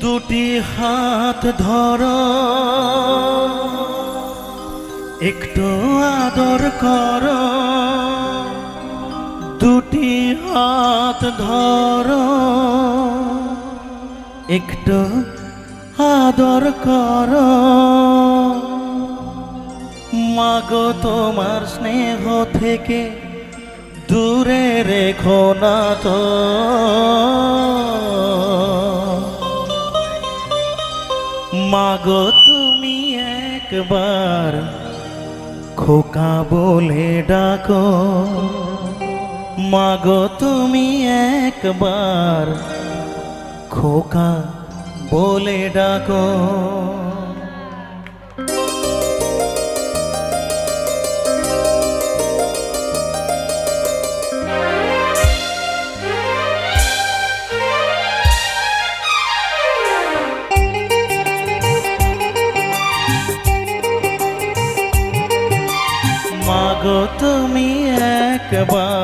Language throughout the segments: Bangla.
দুটি হাত ধর। একটু আদর কর। দুটি হাত ধর। একটু আদর কর। মাগো, তোমার স্নেহ থেকে দূরে রেখো না তো। মাগো তুমি একবার খোকা বলে ডাকো মাগো তুমি একবার খোকা বলে ডাকো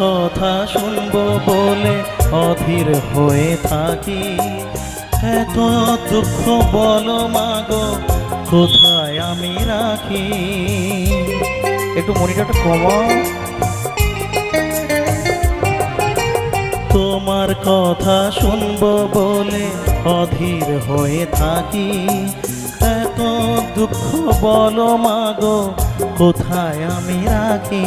কথা শুনব বলে অধীর হয়ে থাকি। এত দুঃখ বলো মাগো কোথায় আমি রাখি? একটু মনিটরটা কমাও। তোমার কথা শুনব বলে অধীর হয়ে থাকি। এত দুঃখ বলো মাগো কোথায় আমি রাখি?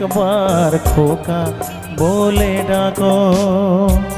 একবার খোকা বলে ডাকো তুমি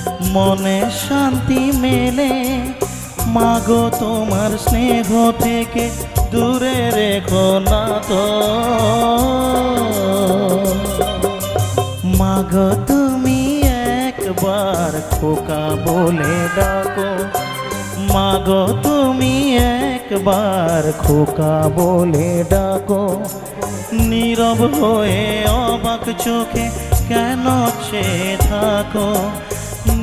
মনে শান্তি মেলে। মাগো, তোমার স্নেহ থেকে দূরে রেখো না তো। মাগো, তুমি একবার খোকা বলে ডাকো। মাগো, তুমি একবার খোকা বলে ডাকো। নীরব হয়ে অবাক চোখে কেন চেয়ে থাকো?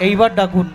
এইবার ডাকুন।